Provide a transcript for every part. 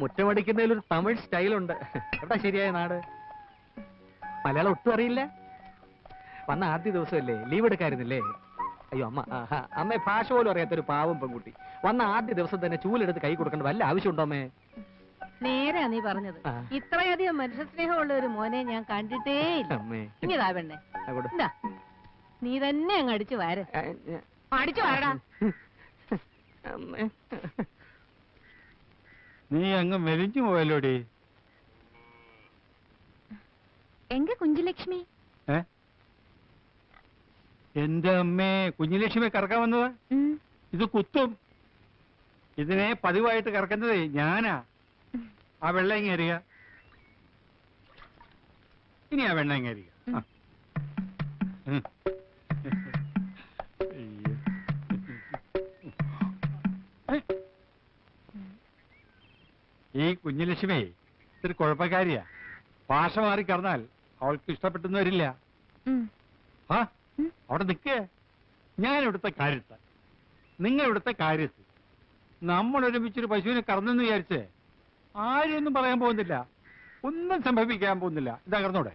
മുറ്റമടിക്കുന്നതിൽ ഒരു തമിഴ് സ്റ്റൈലുണ്ട്. എവിടെ ശരിയായ നാട്? മലയാളം ഒട്ടും അറിയില്ല. വന്ന ആദ്യ ദിവസമല്ലേ? ലീവ് എടുക്കായിരുന്നില്ലേ? അയ്യോ അമ്മ അമ്മേ ഭാഷ പോലും അറിയാത്തൊരു പാവം പെൺകുട്ടി. വന്ന ആദ്യ ദിവസം തന്നെ ചൂലെടുത്ത് കൈ കൊടുക്കേണ്ട വല്ല ആവശ്യമുണ്ടോ അമ്മേ? നേരാ നീ പറഞ്ഞത്. ഇത്രയധികം മനുഷ്യസ്നേഹമുള്ള ഒരു മോനെ ഞാൻ കണ്ടിട്ടേ ഇങ്ങതാ പെണ്ണേ. നീ തന്നെ അങ്ങ് അടിച്ചു വാര. അടിച്ചു വാരടാ. നീ അങ്ങ് മെലിഞ്ഞു പോയല്ലോടി? എങ്ക കുഞ്ചുലക്ഷ്മി ഏ? എന്റെ അമ്മേ കുഞ്ഞുലക്ഷ്മി കറക്കാൻ വന്നതാ. ഇത് കുത്തും. ഇതിനെ പതിവായിട്ട് കറക്കുന്നത് ഞാനാ. ആ വെള്ളം ഇങ്ങ് എറിയ ഇനി ആ വെള്ളം ഇങ്ങ് ഈ കുഞ്ഞുലക്ഷ്മി ഇത്തിരി കുഴപ്പക്കാരിയാ. ഭാഷ മാറി കടന്നാൽ അവൾക്ക് ഇഷ്ടപ്പെട്ടെന്ന് വരില്ല ആ അവിടെ നിൽക്കേ. ഞാൻ ഇവിടുത്തെ കാര്യത്ത് നിങ്ങൾ ഇവിടുത്തെ കാര്യത്ത് നമ്മൾ ഒരുമിച്ചൊരു പശുവിനെ കറന്നെന്ന് വിചാരിച്ച് ആരും ഒന്നും പറയാൻ പോകുന്നില്ല. ഒന്നും സംഭവിക്കാൻ പോകുന്നില്ല. ഇതാ കറന്നൂടെ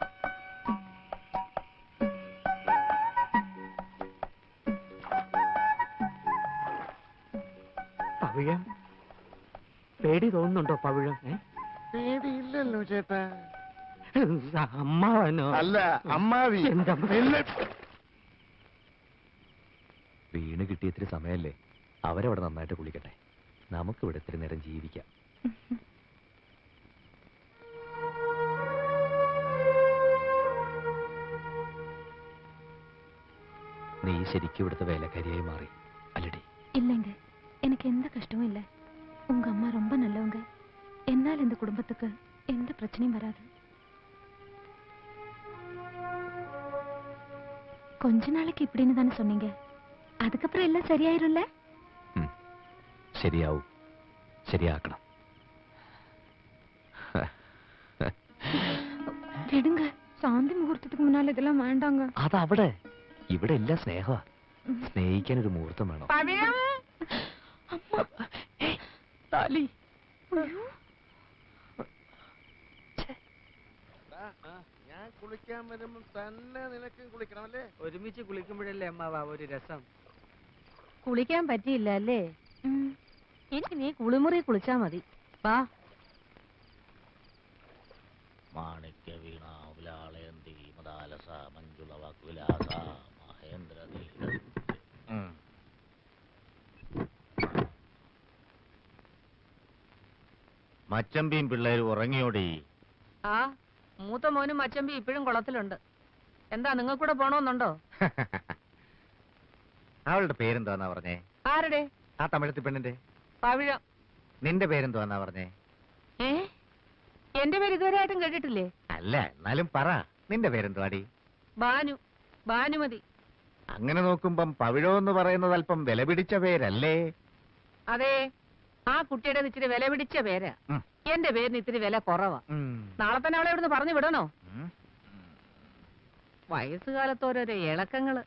പവിഴം പേടി തോന്നുന്നുണ്ടോ പവിഴം? പേടിയില്ലല്ലോ ചേട്ടാ. അമ്മാവനോ? അല്ല അമ്മാവി. എന്താ? വീണ് കിട്ടിയ ഇത്തിരി സമയല്ലേ? അവരവിടെ നന്നായിട്ട് കുളിക്കട്ടെ. നമുക്ക് ഇവിടെ ഇത്തിരി നേരം ജീവിക്കാം. നീ ശരിക്കും ഇവിടുത്തെ വേലക്കാരിയായി മാറി. பிரச்சனையும் வராது கொஞ்ச நாளைக்கு இப்படின்னு தானே சொன்னீங்க அதுக்கப்புறம் எல்லாம் சரியாயிரும்ல ഉം. ശരിയാവും ശരിയാക്കണം விடுங்க சாந்தி முகூர்த்தத்துக்கு முன்னால இதெல்லாம் வேண்டாங்க അതവിടെ ഇവിടെ എല്ലാം സ്നേഹമാ സ്നേഹിക്കാൻ ഒരു മുഹൂർത്തം വേണം പവിഴം താലി ഞാൻ കുളിക്കാൻ വരുമ്പോ തന്നെ നിനക്കും കുളിക്കണം അല്ലേ? ഒരുമിച്ച് കുളിക്കുമ്പോഴല്ലേ അമ്മാവ ഒരു രസം. കുളിക്കാൻ പറ്റിയില്ല അല്ലേ? എനിക്ക് ഇനി നീ കുളിമുറി കുളിച്ചാ മതി. വാ. മാണിക്യ വീണ വിലാളയന്തി മദാലസ മഞ്ജുള വാക്വിലാസ മഹേന്ദ്ര മച്ചമ്പിയും പിള്ളേരും ഉറങ്ങിയോടി? ആ മൂത്ത മോനും അച്ചമ്പി ഇപ്പോഴും കുളത്തിലുണ്ട്. എന്താ നിങ്ങൾ കൂടെ പോണോന്നുണ്ടോ? അവളുടെ പേരെന്തോന്നാ പറഞ്ഞേ? ആരുടെ? ആ തമിഴത്തി പെണ്ണിന്റെ. പവിഴം. നിന്റെ പേരെന്തോന്നാ പറഞ്ഞേ? ഏ? എന്റെ പേര് ഇതുവരെ ഇതുവരെയായിട്ടും കേട്ടിട്ടില്ലേ? അല്ല എന്നാലും പറ. നിന്റെ പേരെന്തുവാടി? ബാനു. ബാനുമതി. അങ്ങനെ നോക്കുമ്പം പവിഴോ എന്ന് പറയുന്നത് അല്പം വില പിടിച്ച പേരല്ലേ? അതെ ആ കുട്ടിയുടെ ഇച്ചിരി വില പിടിച്ച പേരാ. എന്റെ പേരിന് ഇത്തിരി വില കുറവാ. നാളെ തന്നെ അവളെ ഇവിടുന്ന് പറഞ്ഞു വിടണോ? വയസ്സുകാലത്തോരോരോ ഇളക്കങ്ങൾ.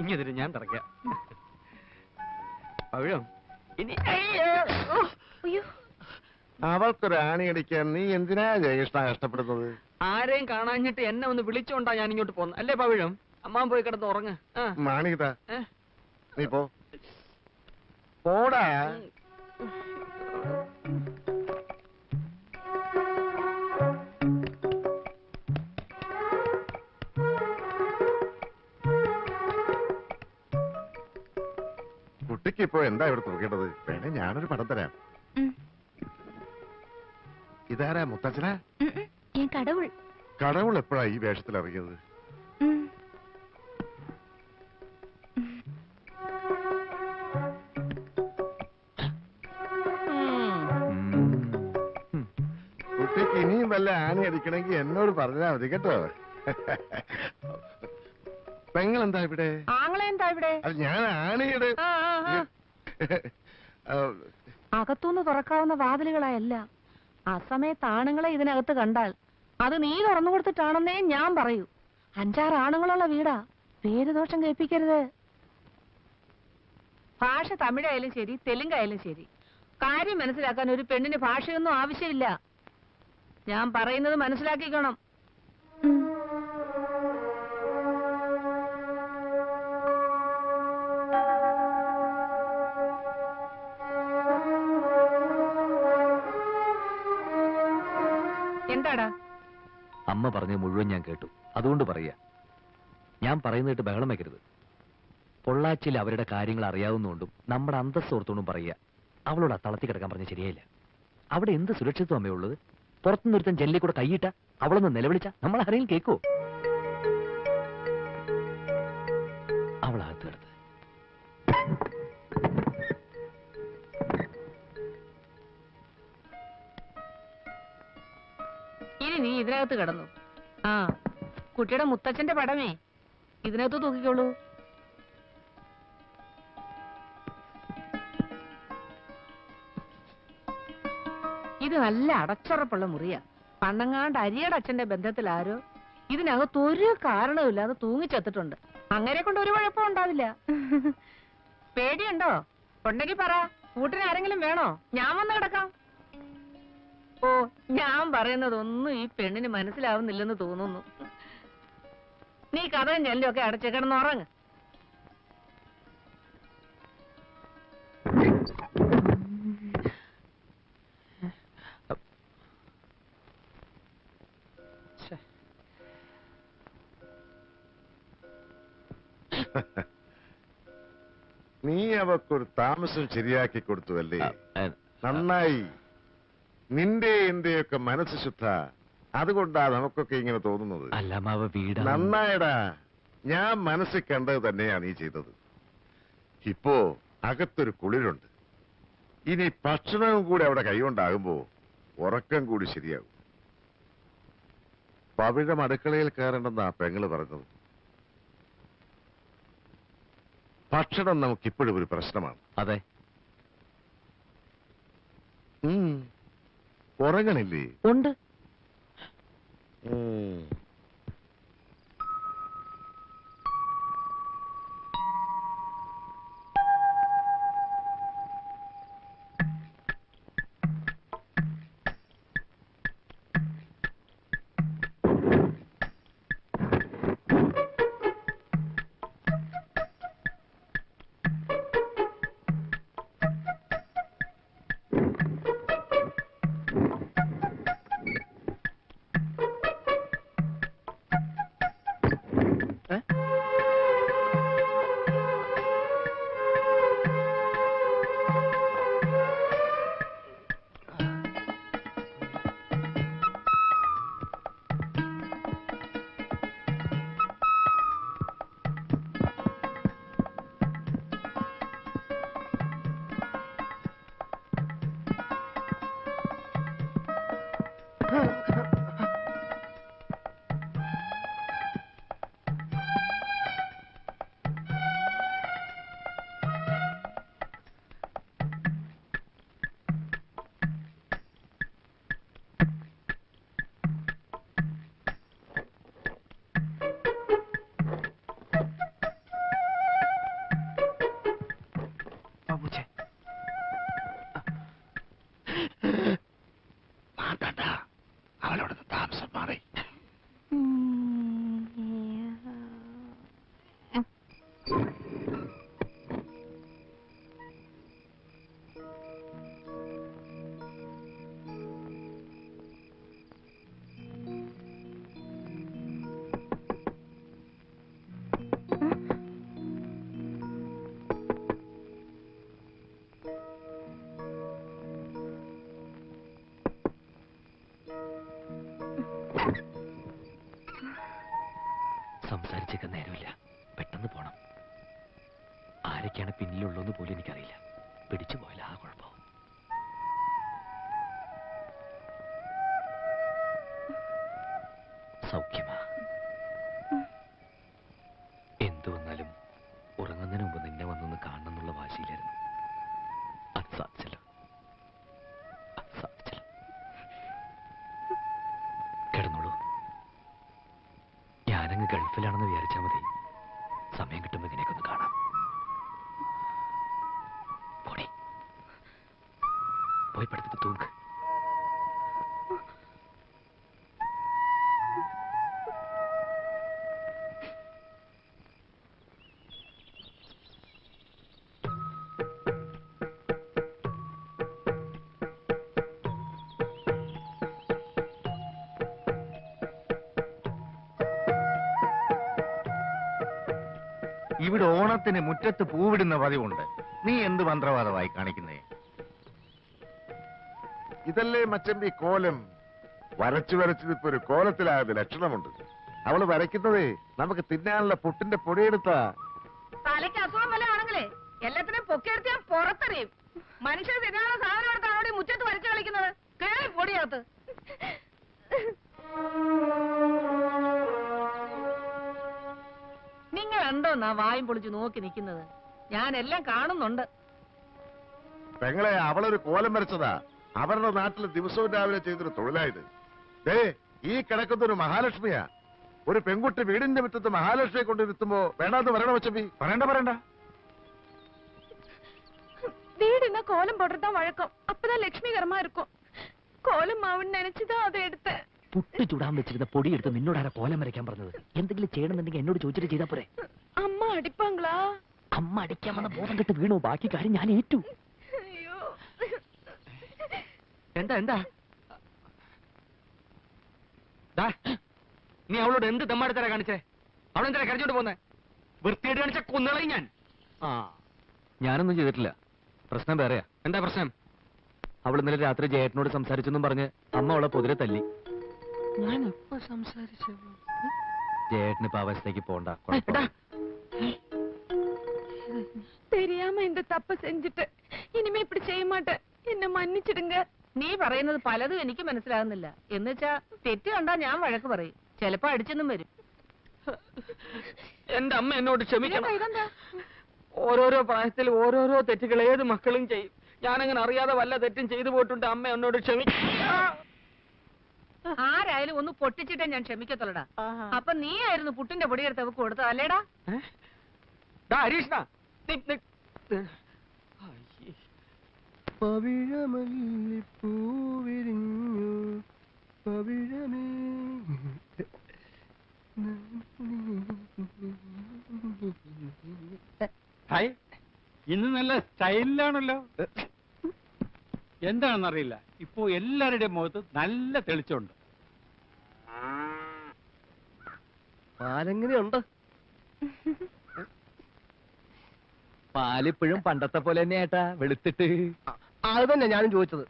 ഇങ്ങനെ ഞാൻ തറക്കാം പവിഴം ഇനി അവൾക്കൊരു ആണിയടിക്കാൻ നീ എന്തിനാ ജയകൃഷ്ണ കഷ്ടപ്പെടുന്നത്? ആരെയും കാണാഞ്ഞിട്ട് എന്നെ ഒന്ന് വിളിച്ചോണ്ടാ ഞാൻ ഇങ്ങോട്ട് പോന്നു. അല്ലേ പവിഴം? അമ്മാൻ പോയി കിടന്ന് ഉറങ്ങ്. ആ. മാണികത ഏ? നീ പോ. പോടാ. കുട്ടിക്ക് ഇപ്പോ എന്താ ഇവിടെ തൂക്കേണ്ടത് വേണേ ഞാനൊരു പടം തരാം. ഇതാരാ മുത്തച്ഛനാ. കടവുൾ കടവുൾ എപ്പോഴാ ഈ വേഷത്തിൽ ഇറങ്ങിയത്. കുട്ടിക്ക് ഇനിയും വല്ല ആണി അടിക്കണമെങ്കിൽ എന്നോട് പറഞ്ഞാൽ മതി കേട്ടോ തുറക്കാവുന്ന വാതിലുകളായല്ല ആ സമയത്ത് ആണുങ്ങളെ ഇതിനകത്ത് കണ്ടാൽ അത് നീ തുറന്നു കൊടുത്തിട്ടാണെന്നേ ഞാൻ പറയൂ. അഞ്ചാറ് ആണുങ്ങളുള്ള വീടാ. പേര് ദോഷം കേൾപ്പിക്കരുത്. ഭാഷ തമിഴായാലും ശരി തെലുങ്കായാലും ശരി. കാര്യം മനസ്സിലാക്കാൻ ഒരു പെണ്ണിന് ഭാഷയൊന്നും ആവശ്യമില്ല. ഞാൻ പറയുന്നത് മനസ്സിലാക്കിക്കണം. അമ്മ പറഞ്ഞ മുഴുവൻ ഞാൻ കേട്ടു. അതുകൊണ്ട് പറയുക. ഞാൻ പറയുന്നിട്ട് ബഹളം വയ്ക്കരുത് പൊള്ളാച്ചിൽ അവരുടെ കാര്യങ്ങൾ അറിയാവുന്നതുകൊണ്ടും നമ്മുടെ അന്തസ് ഓർത്തുകൊണ്ടും പറയുക. അവളോട് അത്തളത്തി തളത്തി കിടക്കാൻ പറഞ്ഞ ശരിയായില്ല. അവിടെ എന്ത് സുരക്ഷിത്വം അമ്മയുള്ളത് പുറത്തുനിന്നൊരുത്തൻ ജെല്ലി കൂടെ കൈയിട്ട അവളൊന്ന് നിലവിളിച്ച? നമ്മൾ ആരെയും കേൾക്കുവോ? അവൾ അകത്ത് ഇനി നീ ഇതിനകത്ത് കിടന്നു. ആ കുട്ടിയുടെ മുത്തച്ഛന്റെ പടമേ ഇതിനകത്ത് തൂക്കിക്കോളൂ. ഇത് നല്ല അടച്ചുറപ്പുള്ള മുറിയാ. പണ്ടങ്ങാണ്ട് അരിയുടെ അച്ഛന്റെ ബന്ധത്തിൽ ആരോ ഇതിനകത്ത് ഒരു കാരണവുമില്ലാതെ തൂങ്ങിച്ചെത്തിട്ടുണ്ട് അങ്ങനെ കൊണ്ട് ഒരു കുഴപ്പം ഉണ്ടാവില്ല. പേടിയുണ്ടോ? ഉണ്ടെങ്കിൽ പറ. കൂട്ടിന് ആരെങ്കിലും വേണോ? ഞാൻ വന്ന് കിടക്കാം. ഓ ഞാൻ പറയുന്നതൊന്നും ഈ പെണ്ണിന് മനസ്സിലാവുന്നില്ലെന്ന് തോന്നുന്നു. നീ കഥയും ചെല്ലും ഒക്കെ അടച്ചു കിടന്ന് ഉറങ്ങ്. നീ അവക്കൊരു താമസം ശരിയാക്കി കൊടുത്തു അല്ലേ നന്നായി. നിന്റെ എന്റെയൊക്കെ മനസ്സ് ശുദ്ധ. അതുകൊണ്ടാ നമുക്കൊക്കെ ഇങ്ങനെ തോന്നുന്നത്. അല്ല മാവ വീടാ. നന്നായടാ. ഞാൻ മനസ്സിൽ കണ്ടത് തന്നെയാ നീ ചെയ്തത്. ഇപ്പോ അകത്തൊരു കുളിരുണ്ട്. ഇനി ഭക്ഷണവും കൂടി അവിടെ കൈകൊണ്ടാകുമ്പോ ഉറക്കം കൂടി ശരിയാകും. പവിഴം അടുക്കളയിൽ കയറണ്ടെന്നാ പെങ്ങൾ പറഞ്ഞത്. ഭക്ഷണം നമുക്കിപ്പോഴും ഒരു പ്രശ്നമാണ്. അതെ. ഉറങ്ങണില്ലേ ഉണ്ട്. വിചാരിച്ചേക്കാൻ നേരമില്ല. പെട്ടെന്ന് പോണം. ആരൊക്കെയാണ് പിന്നിലുള്ളതെന്ന് പോലും എനിക്കറിയില്ല. പിടിച്ചു പോയാൽ ആ കുഴപ്പമാവും സൗഖ്യമാ. ഇവിടെ ഓണത്തിന് മുറ്റത്ത് പൂവിടുന്ന പതിവുണ്ട്. നീ എന്ത് മന്ത്രവാദമായി കാണിക്കുന്നേ? ഇതല്ലേ മച്ചമ്പി കോലം? വരച്ചു വരച്ചത് ഇപ്പൊ ഒരു കോലത്തിലായത് ലക്ഷണമുണ്ട്. അവൾ വരയ്ക്കുന്നതേ നമുക്ക് തിന്നാനുള്ള പുട്ടിന്റെ പൊടിയെടുത്താ. തലയ്ക്ക് അസുഖം വല്ല ആണെങ്കിലേ എല്ലാത്തിനും പൊക്കിയെടുത്ത് ഞാൻ പുറത്തെറിയും. മനുഷ്യർ തിന്നാനുള്ള സാധനം എടുത്താണ് അവിടെ ഈ മുറ്റത്ത് വരച്ചു കളിക്കുന്നത്. കേറി പൊടിയകത്ത്. നിങ്ങൾ എന്തോന്നാ വായും പൊളിച്ച് നോക്കി നിൽക്കുന്നത് ഞാൻ എല്ലാം കാണുന്നുണ്ട് പെങ്ങളെ അവളൊരു കോലം വരച്ചതാ അവരുടെ നാട്ടിൽ ദിവസവും രാവിലെ ചെയ്തൊരു തൊഴിലായത് ദേ ഈ കിടക്കുന്ന ഒരു മഹാലക്ഷ്മിയാ ഒരു പെൺകുട്ടി വീടിന്റെ മുറ്റത്ത് മഹാലക്ഷ്മിയെ കൊണ്ടിരുത്തുമ്പോ വേണ്ടാന്ന് പറയണ മച്ചമ്പി പറയണ്ട പറയണ്ട வீடுனா கோலம் போடுறதா வழக்கம் அப்பதான் லட்சுமி கரமா இருக்கும் கோலம் மாவுன்னு நினைச்சுதான் அதை எடுத்தேன் പുട്ട് ചുടാൻ വെച്ചിരുന്ന പൊടി എടുത്ത് നിന്നോട് ആരാ കോലം വരയ്ക്കാൻ പറഞ്ഞത് എന്തെങ്കിലും ചെയ്യണമെന്നുണ്ടെങ്കിൽ എന്നോട് ചോദിച്ചിട്ട് ചെയ്താ പോരെ அம்மா அடிப்பாங்களா അമ്മ അടിക്കാൻ വന്ന ബോധം കെട്ട് വീണു ബാക്കി കാര്യം ഞാൻ ഏറ്റു ஐயோ എന്താ എന്താ ദാ, നീ അവളോട് എന്ത് തെമ്മാടിത്തരാ കാണിച്ചേ അവളെന്താ കരഞ്ഞോണ്ട് പോന്നെ വൃത്തിയായിട്ട് കാണിച്ച കൊന്നളയും ഞാൻ ആ ഞാനൊന്നും ചെയ്തിട്ടില്ല പ്രശ്നം വേറെയാ എന്താ പ്രശ്നം അവൾ ഇന്നലെ രാത്രി ജയേട്ടനോട് സംസാരിച്ചെന്നും പറഞ്ഞ് അമ്മ അവളെ പൊതിരെ തല്ലി ഞാൻ എപ്പോ സംസാരിച്ചു ജയേട്ടന് ഇപ്പൊ അവസ്ഥയ്ക്ക് പോണ്ട എടാ, தெரியாம இந்த தப்ப செஞ்சுட்டு இனிமே இப்படி செய்ய மாட்டேன் என்ன மன்னிச்சிடுங்க നീ പറയുന്നത് പലതും എനിക്ക് മനസ്സിലാകുന്നില്ല എന്ന് വെച്ചാ തെറ്റ് കണ്ടാ ഞാൻ വഴക്ക് പറയും ചിലപ്പോ അടിച്ചെന്നും വരും എന്റെ അമ്മ എന്നോട് ക്ഷമിക്കണം ഇതെന്താ ഓരോരോ പ്രായത്തിൽ ഓരോരോ തെറ്റുകൾ ഏത് മക്കളും ചെയ്യും ഞാനങ്ങനെ അറിയാതെ വല്ല തെറ്റും ചെയ്തു പോയിട്ടുണ്ട് അമ്മ എന്നോട് ക്ഷമിക്കണം ആരായാലും ഒന്ന് പൊട്ടിച്ചിട്ടേ ഞാൻ ക്ഷമിക്കത്തുള്ളടാ അപ്പൊ നീ ആയിരുന്നു പുട്ടിന്റെ പൊടിയെടുത്ത് അവക്ക് കൊടുത്തത് അല്ലേടാ ഡാ ഹരീഷ്ണ നി- അയ്യേ. ഹായ്. ഇന്ന് നല്ല സ്റ്റൈലിലാണല്ലോ. എന്താണെന്നറിയില്ല. ഇപ്പോ എല്ലാവരുടെയും മുഖത്ത് നല്ല തെളിച്ചമുണ്ട്. പാലെങ്ങനെയുണ്ട്? പാലിപ്പോഴും പണ്ടത്തെ പോലെ തന്നെ ഏട്ടാ വെളുത്തിട്ട്. അത് തന്നെ ഞാനും ചോദിച്ചത്.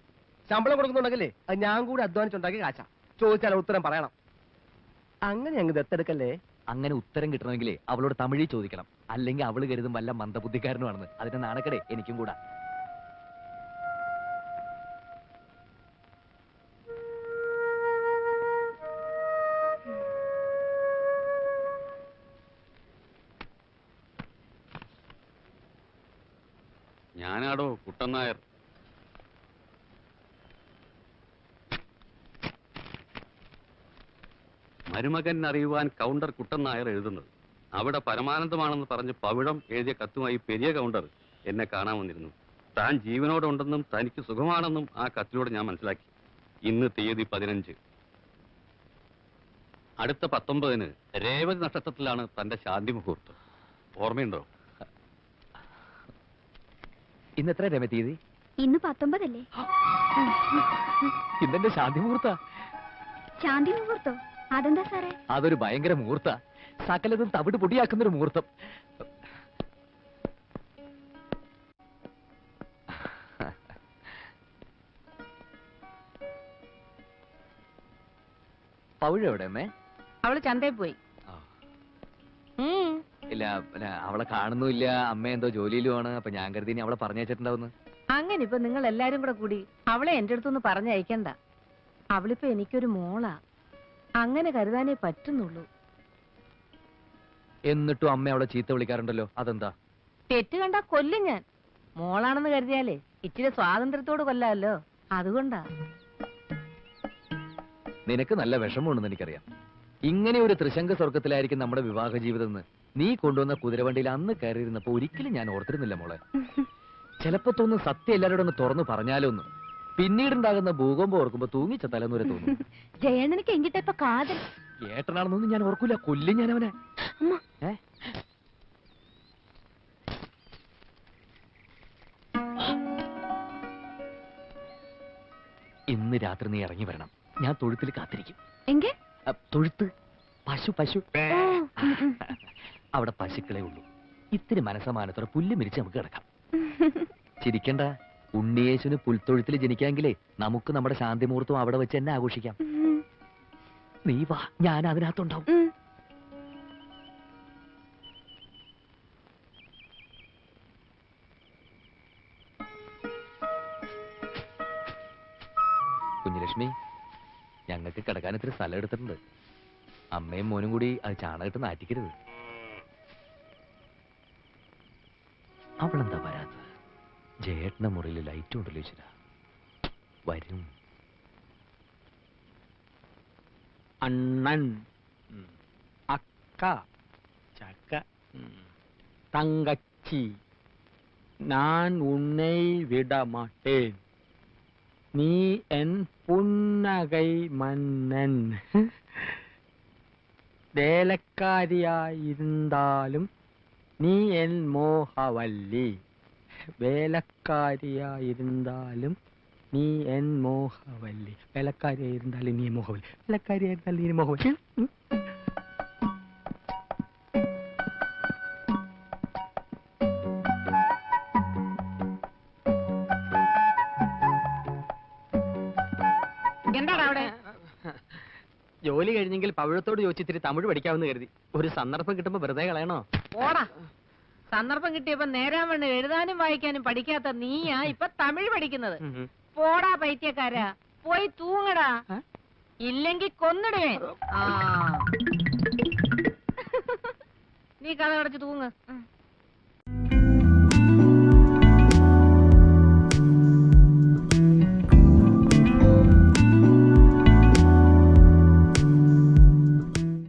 ശമ്പളം കൊടുക്കുന്നുണ്ടെങ്കിലേ അത് ഞാൻ കൂടി അധ്വാനിച്ചുണ്ടാക്കി കാശാ. ചോദിച്ചാൽ ഉത്തരം പറയണം. അങ്ങനെ അങ്ങ് ദത്തെടുക്കല്ലേ? അങ്ങനെ ഉത്തരം കിട്ടണമെങ്കിലേ അവളോട് തമിഴിൽ ചോദിക്കണം. അല്ലെങ്കിൽ അവൾ കരുതും വല്ല മന്ദബുദ്ധിക്കാരനുമാണെന്ന്. അതിന്റെ നാണക്കടേ എനിക്കും കൂടാ. മരുമകൻ അറിയുവാൻ കൗണ്ടർ കുട്ടൻ നായർ എഴുതുന്നത്. അവിടെ പരമാനന്ദമാണെന്ന് പറഞ്ഞ് പവിഴം എഴുതിയ കത്തുമായി പെരിയ കൗണ്ടർ എന്നെ കാണാൻ വന്നിരുന്നു. താൻ ജീവനോടെ ഉണ്ടെന്നും തനിക്ക് സുഖമാണെന്നും ആ കത്തിലൂടെ ഞാൻ മനസ്സിലാക്കി. ഇന്ന് തീയതി പതിനഞ്ച്. അടുത്ത പത്തൊമ്പതിന് രേവതി നക്ഷത്രത്തിലാണ് തന്റെ ശാന്തി മുഹൂർത്തം. ഓർമ്മയുണ്ടോ? ഇന്ന് എത്ര രമ തീയതി? ഇന്ന് പത്തൊമ്പതല്ലേ? ഇന്നെന്റെ ശാന്തി മുഹൂർത്ത. ശാന്തി മുഹൂർത്തോ? അതെന്താ സാറേ? അതൊരു ഭയങ്കര മുഹൂർത്ത സകലതും തവിട് പൊടിയാക്കുന്ന ഒരു മുഹൂർത്തം പൗഴ എവിടെ അമ്മേ? അവൾ ചന്തയിൽ പോയി. ഇല്ല അവളെ കാണുന്നില്ല അമ്മ എന്തോ ജോലിയിലുമാണ് അപ്പൊ ഞാൻ കരുതി ഇനി അവളെ പറഞ്ഞയച്ചിട്ടുണ്ടാവുന്നു അങ്ങനെ ഇപ്പൊ നിങ്ങൾ എല്ലാരും കൂടെ കൂടി അവളെ എന്റെ അടുത്തൊന്ന് പറഞ്ഞയക്കണ്ട. അവളിപ്പോ എനിക്കൊരു മോളാ. അങ്ങനെ കരുതാനേ പറ്റുന്നുള്ളൂ. എന്നിട്ടും അമ്മ അവളെ ചീത്ത വിളിക്കാറുണ്ടല്ലോ. അതെന്താ? തെറ്റ് കണ്ടാ കൊല്ലും ഞാൻ. മോളാണെന്ന് കരുതിയാലേ ഇച്ചിരി സ്വാതന്ത്ര്യത്തോട് കൊല്ലാമല്ലോ. അതുകൊണ്ടാ. നിനക്ക് നല്ല വിഷമമുണ്ടെന്ന് എനിക്കറിയാം. ഇങ്ങനെ ഒരു ത്രിശങ്ക സ്വർഗത്തിലായിരിക്കും നമ്മുടെ വിവാഹ ജീവിതം എന്ന് നീ കൊണ്ടുവന്ന കുതിരവണ്ടിയിൽ അന്ന് കയറിയിരുന്നപ്പോ ഒരിക്കലും ഞാൻ ഓർത്തിരുന്നില്ല മോളെ. ചിലപ്പോ തോന്നുന്നു സത്യം എല്ലാവരോടൊന്ന് തുറന്നു പറഞ്ഞാലോ ഒന്ന് പിന്നീടുണ്ടാകുന്ന ഭൂകമ്പം ഓർക്കുമ്പോ തൂങ്ങിച്ച തലമുറ തോന്നും. ജയണ്ണനിക്ക് എങ്കിട്ട ഇപ്പൊ കാതൽ? ഏട്ടനാണെന്നൊന്നും ഞാൻ ഓർക്കൂല. കൊല്ലും ഞാൻ അവനെ. ഏ? ഇന്ന് രാത്രി നീ ഇറങ്ങി വരണം. ഞാൻ തൊഴുത്തിൽ കാത്തിരിക്കും. എങ്കിൽ തൊഴുത്ത്? പശു പശു. അവിടെ പശുക്കളെ ഉള്ളൂ. ഇത്തിരി മനസമാനത്തോടെ പുല്ല് മിരിച്ച് നമുക്ക് കിടക്കാം. ചിരിക്കണ്ട. ഉണ്ണിയേശുന് പുൽത്തൊഴുത്തിൽ ജനിക്കാമെങ്കിലേ നമുക്ക് നമ്മുടെ ശാന്തിമുഹൂർത്തം അവിടെ വെച്ച് തന്നെ ആഘോഷിക്കാം. നീ വാ ഞാൻ അതിനകത്തുണ്ടാവും. കുഞ്ഞുലക്ഷ്മി ഞങ്ങൾക്ക് കിടക്കാൻ ഇത്തിരി സ്ഥലം എടുത്തിട്ടുണ്ട്. അമ്മയും മോനും കൂടി അത് ചാണകത്ത് നാറ്റിക്കരുത്. ജയേട്ടന്റെ മുറിയിൽ ലൈറ്റ് ഉണ്ടല്ലോ ചില വരും. അണ്ണൻ. അക്ക. ചക്ക. തങ്കച്ചി. നാൻ ഉന്നെ വിടമാട്ടേ നീ എൻ പുന്നകൈ മന്നൻ. വേലക്കാരിയായിരുന്നാലും നീ എൻ മോഹവല്ലി. വേലക്കാരിയായിരുന്നാലും നീ എൻ മോഹവല്ലി. വേലക്കാരിയായിരുന്നാലും നീ മോഹവല്ലി. വേലക്കാരിയായിരുന്നാലും നീ മോഹവല്ലി. ജോലി കഴിഞ്ഞെങ്കിൽ പവിഴത്തോട് ചോദിച്ചിത്തിരി തമിഴ് പഠിക്കാമെന്ന് കരുതി. ഒരു സന്ദർഭം കിട്ടുമ്പോ വെറുതെ കളയണോ? പോടാ സന്ദർഭം കിട്ടിയപ്പോ നേരാൻ വേണ്ട എഴുതാനും വായിക്കാനും പഠിക്കാത്ത നീയാ ഇപ്പൊ തമിഴ് പഠിക്കുന്നത്. പോടാ പൈത്യക്കാരാ. പോയി തൂങ്ങടാ? ഇല്ലെങ്കി കൊന്നിടേ ആ. നീ കഥ അടച്ച് തൂങ്ങ്.